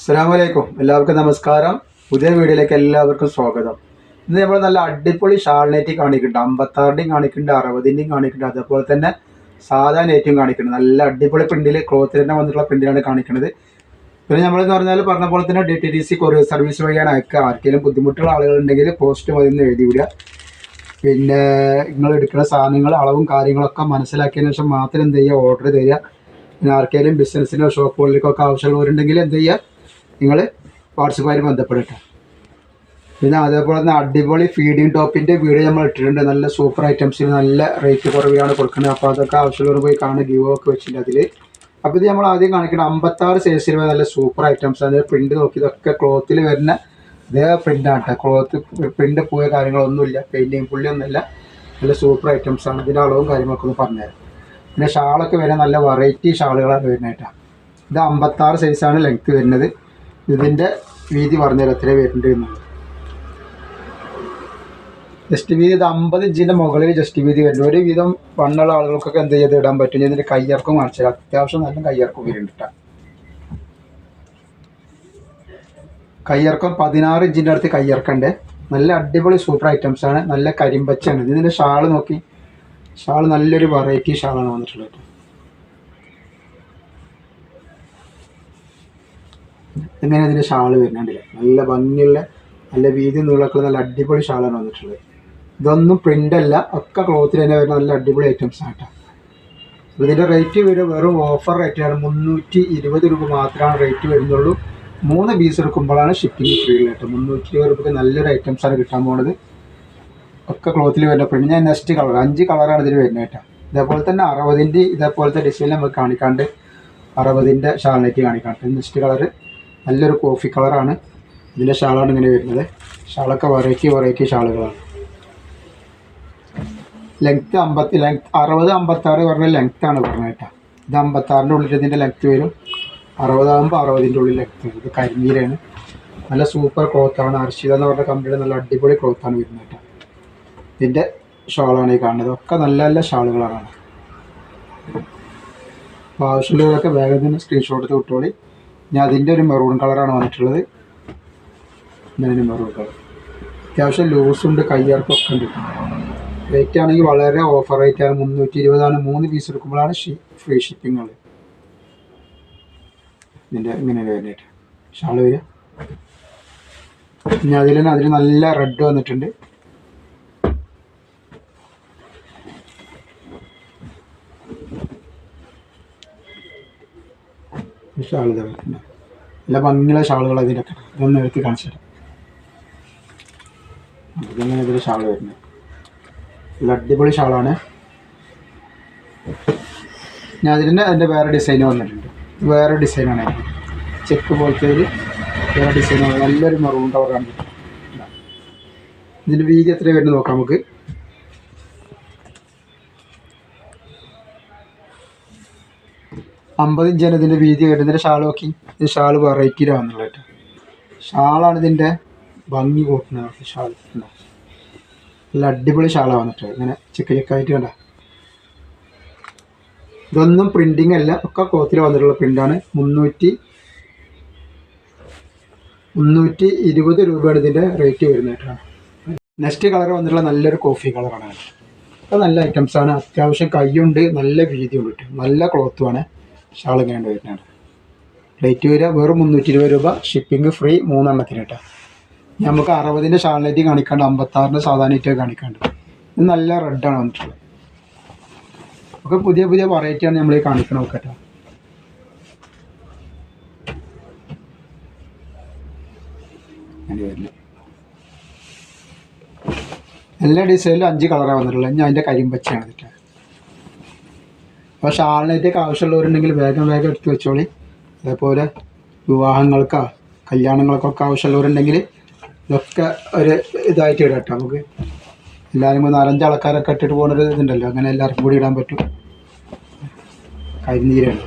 അസ്സലാമലൈക്കും. എല്ലാവർക്കും നമസ്കാരം. പുതിയ വീഡിയോയിലേക്ക് എല്ലാവർക്കും സ്വാഗതം. ഇന്ന് നമ്മൾ നല്ല അടിപൊളി ഷാൾ നെറ്റ് കാണിക്കുന്നുണ്ട്. അമ്പത്താറിന്റെയും കാണിക്കുന്നുണ്ട് അറുപതിന്റെയും കാണിക്കുന്നുണ്ട്. അതേപോലെ തന്നെ സാധാ നെറ്റും കാണിക്കുന്നുണ്ട്. നല്ല അടിപൊളി പ്രിന്റിൽ ക്ലോത്തിൽ തന്നെ വന്നിട്ടുള്ള പ്രിന്റിലാണ് കാണിക്കുന്നത് പിന്നെ നമ്മളെന്ന് പറഞ്ഞാൽ പറഞ്ഞ പോലെ തന്നെ D T D C courier service വഴിയാണ് അയക്കുക ആർക്കെങ്കിലും ബുദ്ധിമുട്ടുള്ള ആളുകളുണ്ടെങ്കിൽ പോസ്റ്റ് മതി എന്ന് എഴുതി വിടുക. പിന്നെ നിങ്ങൾ എടുക്കുന്ന സാധനങ്ങൾ അളവും കാര്യങ്ങളൊക്കെ മനസ്സിലാക്കിയതിന് ശേഷം മാത്രം എന്ത് ചെയ്യുക? ഓർഡർ തരിക. പിന്നെ ആർക്കെങ്കിലും ബിസിനസ്സിനോ ഷോപ്പുകളിലേക്കൊക്കെ ആവശ്യമുള്ളവരുണ്ടെങ്കിൽ എന്ത് ചെയ്യുക? നിങ്ങൾ വാട്സപ്പായിട്ട് ബന്ധപ്പെടട്ടെ പിന്നെ അതേപോലെ തന്നെ അടിപൊളി ഫീഡിങ് ടോപ്പിന്റെ വീഡിയോ നമ്മൾ ഇട്ടിട്ടുണ്ട്. നല്ല സൂപ്പർ ഐറ്റംസിന് നല്ല റേറ്റ് കുറവിലാണ് കൊടുക്കുന്നത്. അപ്പോൾ അതൊക്കെ ആവശ്യമുള്ളവർ പോയി കാണുക. ഗിവോ ഒക്കെ വെച്ചിട്ടുണ്ട് അതിൽ അപ്പോൾ ഇത് നമ്മൾ ആദ്യം കാണിക്കണം. അമ്പത്താറ് സൈസിൽ നല്ല സൂപ്പർ ഐറ്റംസ് അതായത് പ്രിന്റ് നോക്കി ഇതൊക്കെ ക്ലോത്തിൽ വരുന്ന ഇതേ പ്രിന്റാണ് കേട്ടോ ക്ലോത്ത് പ്രിന്റ് പോയ കാര്യങ്ങളൊന്നുമില്ല. പെയിന്റിങ് പുള്ളിയൊന്നുമില്ല നല്ല സൂപ്പർ ഐറ്റംസ് ആണ്. ഇതിന്റെ അളവും കാര്യങ്ങളൊക്കെ ഒന്ന് പറഞ്ഞുതരാം പിന്നെ ഷാളൊക്കെ വരാൻ നല്ല വെറൈറ്റി ഷാളുകളാണ് വരുന്നത് ഇത് അമ്പത്താറ് സൈസാണ് ലെങ്ത്ത് വരുന്നത്. ഇതിന്റെ വീതി പറഞ്ഞുതരാം എത്ര വരുന്നുണ്ട് എന്നുള്ളത്? ജസ്റ്റ് വീതി ഇത് അമ്പത് ഇഞ്ചിന്റെ മുകളിൽ ജസ്റ്റ് വീതി വരുന്നു ഒരു വീതം വണ്ണുള്ള ആളുകൾക്കൊക്കെ എന്ത് ചെയ്ത് ഇടാൻ പറ്റും? ഇതിന്റെ കയ്യർക്കും കാണിച്ചാൽ അത്യാവശ്യം നല്ല കയ്യർക്കും വരുന്നുണ്ട് കയ്യർക്കം പതിനാറ് ഇഞ്ചിന്റെ അടുത്ത് കയ്യർക്കണ്ട് നല്ല അടിപൊളി സൂപ്പർ ഐറ്റംസ് ആണ്. നല്ല കരിമ്പച്ചാണ് ഇതിന്റെ ഷാൾ നോക്കി. ഷാൾ നല്ലൊരു വെറൈറ്റി ഷാളാണ് വന്നിട്ടുള്ളത് കേട്ടോ ഇങ്ങനെ ഇതിന്റെ ഷാൾ വരുന്നുണ്ടല്ലേ നല്ല ഭംഗിയുള്ള നല്ല വീതി നീളക്കുള്ള നല്ല അടിപൊളി ഷാളാണ് വന്നിട്ടുള്ളത്. ഇതൊന്നും പ്രിന്റ് അല്ല ഒക്കെ ക്ലോത്തിൽ തന്നെ വരുന്ന നല്ല അടിപൊളി ഐറ്റംസ് ആട്ടോ ഇതിന്റെ റേറ്റ് വരും വെറും ഓഫർ റേറ്റാണ് മുന്നൂറ്റി ഇരുപത് രൂപ മാത്രമാണ് റേറ്റ് വരുന്നുള്ളൂ. മൂന്ന് പീസ് എടുക്കുമ്പോഴാണ് ഷിപ്പിംഗ് ഫ്രീ കേട്ടോ. മുന്നൂറ്റി ഇരുപത് രൂപയ്ക്ക് നല്ലൊരു ആണ് കിട്ടാൻ പോകുന്നത് ഒക്കെ ക്ലോത്തിൽ വരുന്ന പ്രിന്റ് ഞാൻ നെക്സ്റ്റ് കളർ അഞ്ച് കളറാണ് ഇതിൽ വരുന്നത് കേട്ടോ. ഇതേപോലെ തന്നെ അറുപതിന്റെ ഇതേപോലത്തെ ഡിസൈൻ നമുക്ക് കാണിക്കാണ്ട് അറുപതിന്റെ ഷാളിനെറ്റ് കാണിക്കാണ്ട് നെക്സ്റ്റ് കളർ നല്ലൊരു കോഫി കളറാണ്. ഇതിന്റെ ഷാളാണ് ഇങ്ങനെ വരുന്നത്. ഷാളൊക്കെ വെറൈറ്റി വെറൈറ്റി ഷാളുകളാണ്. ലെങ്ത്ത് അമ്പത്തി ലെങ്ത് അറുപത് അമ്പത്താറ് പറഞ്ഞ ലെങ്ത്താണ് പറഞ്ഞത് കേട്ടോ. ഇത് അമ്പത്താറിന്റെ ഉള്ളിൽ ഇതിന്റെ ലെങ്ത്ത് വരും. അറുപതാകുമ്പോൾ അറുപതിന്റെ ഉള്ളിൽ ലെങ്ത്ത് വരും. ഇത് കരിമീരാണ് നല്ല സൂപ്പർ ക്ലോത്താണ് അർഷിത എന്ന് പറഞ്ഞ കമ്പനിയുടെ നല്ല അടിപൊളി ക്ലോത്താണ് വരുന്നത് കേട്ടോ. ഇതിന്റെ ഷാളാണ് ഈ കാണുന്നത്. ഒക്കെ നല്ല നല്ല ഷാളുകളാണ്. അപ്പോൾ ആവശ്യമുള്ളവരൊക്കെ വേഗം തന്നെ സ്ക്രീൻഷോട്ട് എടുത്ത് വിട്ടോളി. ഞാൻ അതിന്റെ ഒരു മെറൂൺ കളറാണ് വന്നിട്ടുള്ളത്. ഞാനൊരു മെറൂൺ കളർ അത്യാവശ്യം ലൂസുണ്ട് കയ്യാർക്കൊക്കെ ഉണ്ട്. റേറ്റ് ആണെങ്കിൽ വളരെ ഓഫർ റേറ്റ് ആണ്. മുന്നൂറ്റി ഇരുപതാണ് മൂന്ന് പീസ് എടുക്കുമ്പോഴാണ് ഷി ഫ്രീ ഉള്ളത്. ഇതിന്റെ ഇങ്ങനെ വരുന്നതായിട്ട് ഷാൾ വരിക. ഇനി അതിൽ തന്നെ അതിൽ നല്ല റെഡ് വന്നിട്ടുണ്ട്. ഷാൾ ഇതാ നല്ല ഭംഗിയുള്ള ഷാളുകൾ അതിലൊക്കെ ഇതൊന്ന് എടുത്ത് കാണിച്ചു തരാം. ഇതിങ്ങനെ ഇതിൽ ഷാൾ വരുന്നത്. നല്ല അടിപൊളി ഷാളാണ്. ഞാൻ അതിന്റെ അതിന്റെ വേറെ ഡിസൈൻ വന്നിട്ടുണ്ട്. വേറെ ഡിസൈനാണ് ചെക്ക് പോലത്തെ ഒരു വേറെ ഡിസൈനാണ്. നല്ലൊരു മെറൂൺ കളറാണ് ഇതിന്റെ വീതി എത്ര വരുന്നത് നോക്കാം നമുക്ക്. അമ്പത് ഇഞ്ചാണ് ഇതിന്റെ വീതി വരുന്നത് ഇതിന്റെ ഷാൾ നോക്കി. ഇത് ഷാൾ വെറൈറ്റിയിലാണെന്നുള്ളത് കേട്ടോ. ഷാളാണ് ഇതിന്റെ ഭംഗി കൂട്ടുന്നത് ഷാൾ നല്ല അടിപൊളി ഷാളാണ് വന്നിട്ട് ഇങ്ങനെ ചിക്ക ചിക്കായിട്ട് കണ്ട? ഇതൊന്നും പ്രിന്റിങ് അല്ല. ഒക്കെ ക്ലോത്തിൽ വന്നിട്ടുള്ള പ്രിന്റാണ് മുന്നൂറ്റി മുന്നൂറ്റി ഇരുപത് രൂപയാണ് ഇതിന്റെ റേറ്റ് വരുന്നത് കേട്ടോ. നെക്സ്റ്റ് കളർ വന്നിട്ടുള്ള നല്ലൊരു കോഫി കളറാണ് അത് നല്ല ഐറ്റംസ് ആണ്. അത്യാവശ്യം കൈയുണ്ട് നല്ല വീതിയുണ്ട് നല്ല ക്ലോത്തുമാണ് ഷാൾ ഇങ്ങനെ വരുന്നതാണ് റേറ്റ് വരിക വെറും മുന്നൂറ്റി ഇരുപത് രൂപ ഷിപ്പിംഗ് ഫ്രീ മൂന്നെണ്ണത്തിന് കേട്ടോ നമുക്ക് അറുപതിന്റെ ഷാളിനേറ്റ് കാണിക്കാണ്ട് അമ്പത്താറിന്റെ സാധാരണ കാണിക്കാണ്ട്. ഇത് നല്ല റെഡാണ് വന്നിട്ടുള്ളത്. ഒക്കെ പുതിയ പുതിയ വെറൈറ്റിയാണ് നമ്മൾ ഈ കാണിക്കണത് കേട്ടോ. അങ്ങനെ വരുന്നത് എല്ലാ ഡിസൈനിലും അഞ്ച് കളറാണ് വന്നിട്ടുള്ളത്. ഞാൻ അതിന്റെ കരിമ്പച്ചയാണ് കേട്ടോ അപ്പോൾ ഷാളിനേറ്റൊക്കെ ആവശ്യമുള്ളവരുണ്ടെങ്കിൽ വേഗം വേഗം എടുത്ത് വെച്ചോളി. അതേപോലെ വിവാഹങ്ങൾക്കോ കല്യാണങ്ങൾക്കൊക്കെ ആവശ്യമുള്ളവരുണ്ടെങ്കിൽ ഇതൊക്കെ ഒരു ഇതായിട്ട് ഇടാം കേട്ടോ നമുക്ക് എല്ലാവരും നാലഞ്ച് ആൾക്കാരൊക്കെ ഇട്ടിട്ട് പോകുന്നൊരു ഇതുണ്ടല്ലോ. അങ്ങനെ എല്ലാവർക്കും കൂടി ഇടാൻ പറ്റും. കരിനീരാണ്.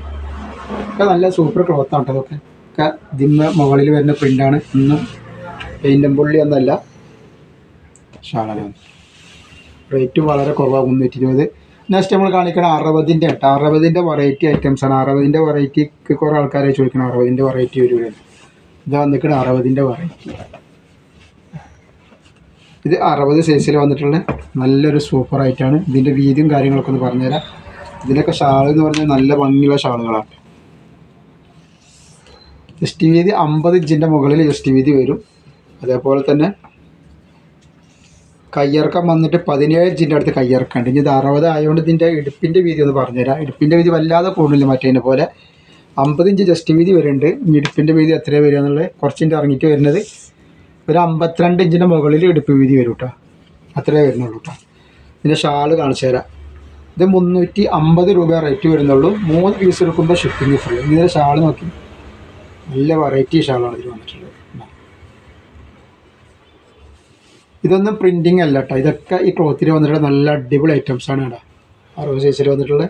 ഒക്കെ നല്ല സൂപ്പർ ക്ലോത്താണ് കേട്ടോ അതൊക്കെ ഒക്കെ ഇതിന് മുകളിൽ വരുന്ന പ്രിന്റാണ് ഇന്നും പെയിന്റും പുള്ളി ഒന്നല്ല ഷാളാണ്. റേറ്റ് വളരെ കുറവാണ് മുന്നൂറ്റി ഇരുപത് നെക്സ്റ്റ് നമ്മൾ കാണിക്കണം അറുപതിന്റെ കേട്ടോ. അറുപതിന്റെ വെറൈറ്റി ഐറ്റംസ് ആണ്. അറുപതിന്റെ വെറൈറ്റിക്ക് കുറേ ആൾക്കാരെ ചോദിക്കണം. അറുപതിന്റെ വെറൈറ്റി വരില്ല ഇത് വന്നിരിക്കണം അറുപതിന്റെ വെറൈറ്റി ഇത് അറുപത് സൈസിൽ വന്നിട്ടുള്ള നല്ലൊരു സൂപ്പർ ആയിട്ടാണ് ഇതിന്റെ വീതിയും കാര്യങ്ങളൊക്കെ ഒന്ന് പറഞ്ഞുതരാം. ഇതിനൊക്കെ ഷാൾ എന്ന് പറഞ്ഞാൽ നല്ല ഭംഗിയുള്ള ഷാളുകളാണ്. ജസ്റ്റ് വീതി അമ്പത് ഇഞ്ചിന്റെ മുകളിൽ ജസ്റ്റ് വീതി വരും. അതേപോലെ തന്നെ കയ്യിറക്കം വന്നിട്ട് പതിനേഴ് ഇഞ്ചിന്റെ അടുത്ത് കയ്യിറക്കമുണ്ട് ഇനി ഇത് അറുപത് ആയതുകൊണ്ട് ഇതിന്റെ ഇടുപ്പിന്റെ വീതി ഒന്ന് പറഞ്ഞുതരാം. ഇടുപ്പിന്റെ വീതി വല്ലാതെ കൂടുന്നില്ല മറ്റേതിനെ പോലെ. അമ്പത് ഇഞ്ച് ജസ്റ്റ് വീതി വരുന്നുണ്ട്. ഇനി ഇടുപ്പിന്റെ വീതി എത്ര വരിക എന്നുള്ളത് കുറച്ചിന്റെ ഇറങ്ങിയിട്ട് വരുന്നത് ഒരു അമ്പത്തിരണ്ട് ഇഞ്ചിന്റെ മുകളിൽ ഇടുപ്പ് വീതി വരും കേട്ടോ അത്രേ വരുന്നുള്ളൂ കേട്ടോ ഇതിന്റെ ഷാൾ കാണിച്ചു തരാം. ഇത് മുന്നൂറ്റി അമ്പത് രൂപ റേറ്റ് വരുന്നുള്ളൂ. മൂന്ന് പീസ് എടുക്കുമ്പോൾ ഷിപ്പിംഗ് ഫ്രീ ഇതിന്റെ ഷാൾ നോക്കി. നല്ല വെറൈറ്റി ഷാളാണ് ഇതിൽ വന്നിട്ടുള്ളത്. ഇതൊന്നും പ്രിന്റിങ് അല്ല കേട്ടോ ഇതൊക്കെ ഈ ക്ലോത്തിൽ വന്നിട്ടുള്ള നല്ല അടിപൊളി ഐറ്റംസ് ആണ് കേട്ടോ അറുപത് സൈസിൽ വന്നിട്ടുള്ള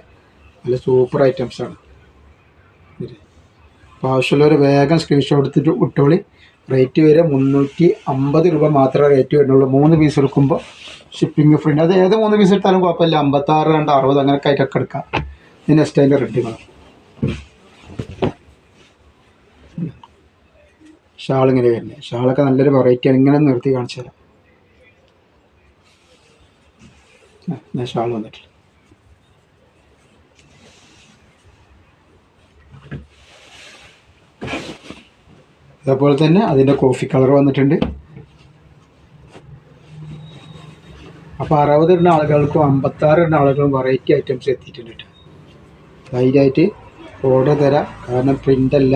നല്ല സൂപ്പർ ഐറ്റംസ് ആണ്. അപ്പോൾ ആവശ്യമുള്ളവർ വേഗം സ്ക്രീൻഷോട്ട് എടുത്തിട്ട് വിട്ടോളി റേറ്റ് വരെ മുന്നൂറ്റി അമ്പത് രൂപ മാത്രമേ റേറ്റ് വരുന്നുള്ളൂ. മൂന്ന് പീസ് എടുക്കുമ്പോൾ ഷിപ്പിംഗ് ഫ്രീ അത് ഏത് മൂന്ന് പീസ് എടുത്താലും കുഴപ്പമില്ല. അമ്പത്താറ് രണ്ട് അറുപത് അങ്ങനെയൊക്കെ ആയിട്ടൊക്കെ എടുക്കാം. ഇത് നെക്സ്റ്റ് അതിന്റെ റെഡി വേണം ഷാൾ ഇങ്ങനെ വരുന്നത് ഷാളൊക്കെ നല്ലൊരു വെറൈറ്റിയാണ് ഇങ്ങനെ നിർത്തി കാണിച്ചു തരാം ഞാൻ ഷാൾ വന്നിട്ട്. അതേപോലെ തന്നെ അതിന്റെ കോഫി കളർ വന്നിട്ടുണ്ട്. അപ്പോൾ അറുപത് ഇടുന്ന ആളുകൾക്കും അമ്പത്താറ് ഇടുന്ന ആളുകളും വെറൈറ്റി ഐറ്റംസ് എത്തിയിട്ടുണ്ട് കേട്ടോ. ധൈര്യമായിട്ട് ഓർഡർ തരാം. കാരണം പ്രിന്റല്ല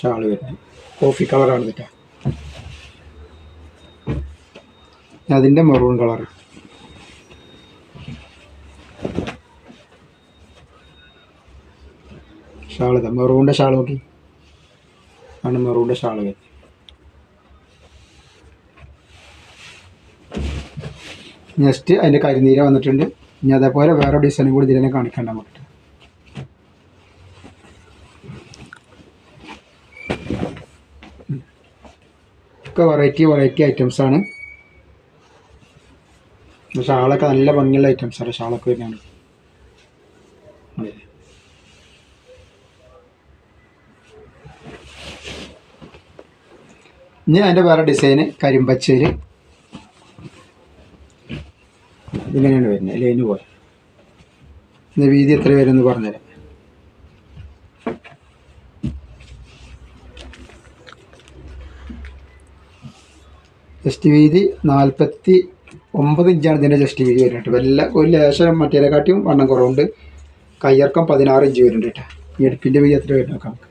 ഷാൾ വരുന്നത്. കോഫി കളറാണ് കേട്ടോ. അതിന്റെ മെറൂൺ കളർ ഷാൾ മെറൂണിന്റെ ഷാൾ നോക്കി. ആണ് മെറൂണിന്റെ ഷാൾ നെക്സ്റ്റ് അതിന്റെ കരിനീര വന്നിട്ടുണ്ട്. ഇനി അതേപോലെ വേറെ ഡിസൈനും കൂടി ഇതിനെ കാണിക്കാൻ നമുക്ക്. ഒക്കെ വെറൈറ്റി വെറൈറ്റി ഐറ്റംസ് ഷാളൊക്കെ നല്ല ഭംഗിയുള്ള ഐറ്റംസ് ആണ്. ഷാളൊക്കെ വരുന്നതാണ്. ഇനി അതിന്റെ വേറെ ഡിസൈന് കരിമ്പച്ചേര് ഇതിങ്ങനെയാണ് വരുന്നത് ലൈന് പോലെ. ഇന്ന് വീതി എത്ര വരുമെന്ന് പറഞ്ഞുതരാം. ജസ്റ്റ് വീതി നാൽപ്പത്തി ഒമ്പത് ഇഞ്ചാണ് ഇതിന്റെ ജസ്റ്റ് വീതി വരുന്നത് വല്ല ഒരു ലേശം കാട്ടിയും വണ്ണം കുറവുണ്ട്. കയ്യിറക്കം പതിനാറ് ഇഞ്ച് വരുന്നുണ്ട് കേട്ടോ. ഈ അടുപ്പിന്റെ വീതി എത്ര വരുന്നത് നമുക്ക്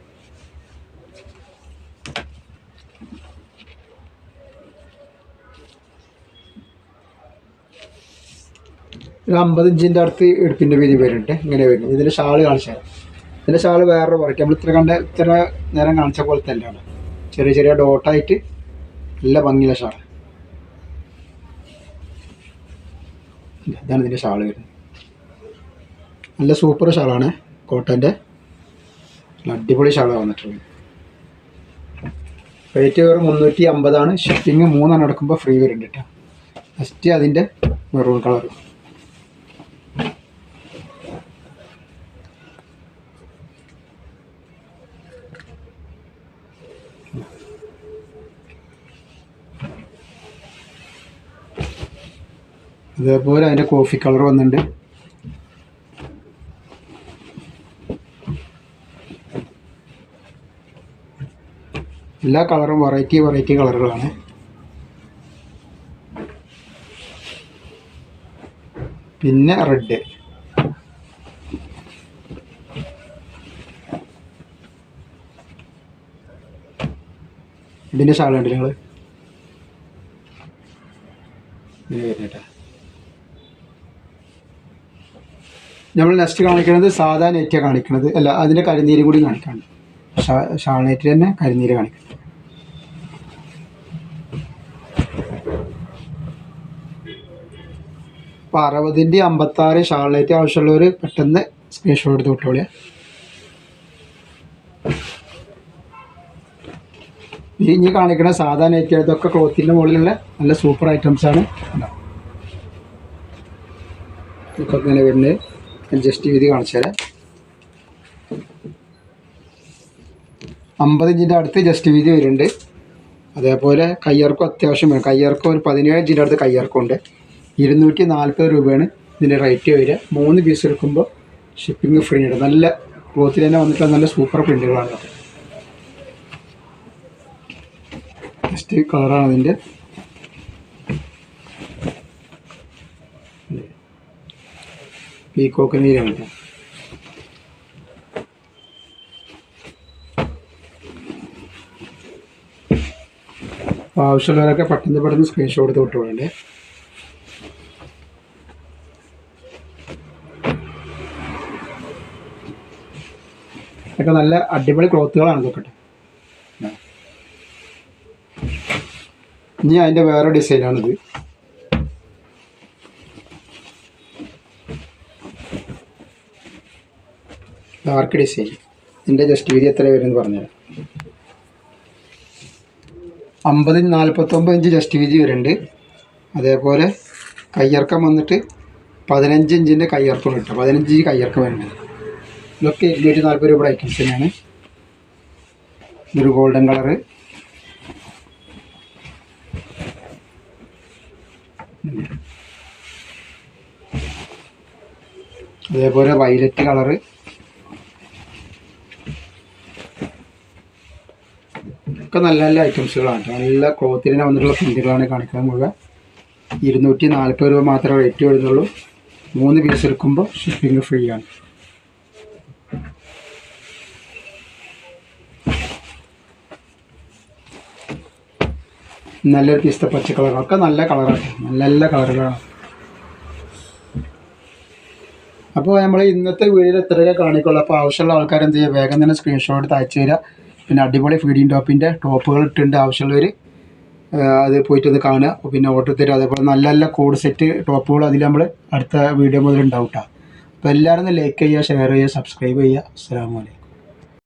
ഒരു അമ്പത് ഇഞ്ചിന്റെ അടുത്ത് എടുപ്പിന്റെ വീതി വരുന്നുണ്ട്. ഇങ്ങനെ വരുന്നത് ഇതിന്റെ ഷാൾ കാണിച്ചാൽ ഇതിന്റെ ഷാൾ വേറെ പറയ്ക്കും നമ്മൾ ഇത്ര കണ്ട ഇത്ര നേരം കാണിച്ച പോലെ തന്നെയാണ്. ചെറിയ ചെറിയ ഡോട്ടായിട്ട് നല്ല ഭംഗിയുള്ള ഷാൾ. ഇതാണ് ഇതിന്റെ ഷാൾ വരുന്നത്. നല്ല സൂപ്പർ ഷാളാണ് കോട്ടന്റെ. അടിപൊളി ഷാളാണ് വന്നിട്ടുള്ളത്. റേറ്റ് വെറും മുന്നൂറ്റി അമ്പതാണ്. ഷിപ്പിംഗ് മൂന്നെണ്ണം എടുക്കുമ്പോൾ ഫ്രീ വരുന്നുണ്ട് കേട്ടോ ഫസ്റ്റ് അതിന്റെ മെറൂൺ കളർ അതേപോലെ അതിന്റെ കോഫി കളർ വന്നിട്ടുണ്ട്. എല്ലാ കളറും വെറൈറ്റി വെറൈറ്റി കളറുകളാണ് പിന്നെ റെഡ് ഇതിന്റെ ഷാൾ കണ്ടില്ല നിങ്ങൾ ഇത് വരുന്നേട്ടാ നമ്മൾ നെക്സ്റ്റ് കാണിക്കുന്നത് സാധാ നെറ്റാണ് കാണിക്കുന്നത് അല്ല അതിന്റെ കരിനീര് കൂടി കാണിക്കാണ്. ഷാൾ തന്നെ കരിനീര് കാണിക്കുന്നത് അപ്പോൾ അറുപതിന്റെ അമ്പത്താറ് ഷാൾ നെറ്റ് ആവശ്യമുള്ളവർ പെട്ടെന്ന് സ്ക്രീൻഷോട്ട് എടുത്ത് വിട്ടോളിയാ. ഇനി കാണിക്കുന്ന സാധാ നെറ്റ് ഇതൊക്കെ ക്ലോത്തിന്റെ മുകളിലുള്ള നല്ല സൂപ്പർ ഐറ്റംസ് ആണ് കണ്ടോ? ഇതൊക്കെ ഇങ്ങനെ വരുന്നത്. ജസ്റ്റ് വീതി കാണിച്ചു തരാം അമ്പത് ഇഞ്ചിന്റെ അടുത്ത് ജസ്റ്റ് വീതി വരുന്നുണ്ട്. അതേപോലെ കയ്യിറക്കം അത്യാവശ്യം വേണം. കയ്യിറക്കം ഒരു പതിനേഴ് ഇഞ്ചിന്റെ അടുത്ത് കയ്യിറക്കമുണ്ട് ഇരുന്നൂറ്റി നാൽപ്പത് രൂപയാണ് ഇതിന്റെ റേറ്റ് വരിക. മൂന്ന് പീസ് എടുക്കുമ്പോൾ ഷിപ്പിംഗ് ഫ്രീ ഉണ്ട് നല്ല ക്ലോത്തിൽ തന്നെ വന്നിട്ടുള്ള നല്ല സൂപ്പർ പ്രിന്റുകളാണ് ജസ്റ്റ് കളറാണ് അതിന്റെ പീക്കോക്ക് നീരാണ് കേട്ടോ. ആവശ്യമുള്ളവരൊക്കെ പെട്ടെന്ന് പെട്ടെന്ന് സ്ക്രീൻഷോട്ട് എടുത്ത് വിട്ടുകൊള്ളണ്ടേ ഇതൊക്കെ നല്ല അടിപൊളി ക്ലോത്തുകളാണ് നോക്കട്ടെ ട്ടോ. ഇനി അതിന്റെ വേറെ ഡിസൈനാണിത്. Dark design. ഇതിന്റെ ജസ്റ്റ് വീതി എത്ര വരും എന്ന് പറഞ്ഞുതരാം. അമ്പത് നാൽപ്പത്തൊമ്പത് ഇഞ്ച് ജസ്റ്റ് വീതി വരുന്നുണ്ട്. അതേപോലെ കയ്യിറക്കം വന്നിട്ട് പതിനഞ്ച് ഇഞ്ചിന്റെ കയ്യിറക്കം കിട്ടും. പതിനഞ്ച് ഇഞ്ച് കയ്യിറക്കം വരുന്നുണ്ട്. ഇതൊക്കെ ഇരുന്നൂറ്റി നാൽപ്പത് രൂപയുടെ ഐറ്റംസ് തന്നെയാണ്. ഇതൊരു ഗോൾഡൻ കളർ അതേപോലെ വയലറ്റ് കളറ് ഒക്കെ നല്ല നല്ല ഐറ്റംസുകളാണ്. നല്ല ക്ലോത്തിന് വന്നിട്ടുള്ള പ്രിന്റുകളാണ് കാണിക്കാൻ മുഴുവൻ. ഇരുന്നൂറ്റി നാൽപ്പത് രൂപ മാത്രമേ റേറ്റ് വരുന്നുള്ളൂ. മൂന്ന് പീസ് എടുക്കുമ്പോൾ ഷിപ്പിംഗ് ഫ്രീ ആണ്. നല്ലൊരു പീസത്തെ പച്ച കളറൊക്കെ നല്ല കളറാണ് നല്ല നല്ല കളറുകളാണ് അപ്പോൾ നമ്മൾ ഇന്നത്തെ വീഡിയോയിൽ ഇത്രയൊക്കെ കാണിക്കുള്ളൂ. അപ്പോൾ ആവശ്യമുള്ള ആൾക്കാർ എന്ത് ചെയ്യുക വേഗം തന്നെ സ്ക്രീൻഷോട്ട് എടുത്ത് അയച്ചു തരിക. പിന്നെ അടിപൊളി ഫീഡിങ് ടോപ്പിന്റെ ടോപ്പുകൾ ഇട്ടുണ്ട് ആവശ്യമുള്ളവർ. അത് പോയിട്ടൊന്ന് കാണുക. അപ്പോൾ പിന്നെ ഓർഡർ തരും. അതേപോലെ നല്ല നല്ല കോഡ് സെറ്റ് ടോപ്പുകൾ അതിൽ നമ്മൾ അടുത്ത വീഡിയോ മുതൽ ഉണ്ടാവും കേട്ടോ അപ്പോൾ എല്ലാവരും ഒന്ന് ലൈക്ക് ചെയ്യുക ഷെയർ ചെയ്യുക സബ്സ്ക്രൈബ് ചെയ്യുക. അസ്സാം വലൈക്കും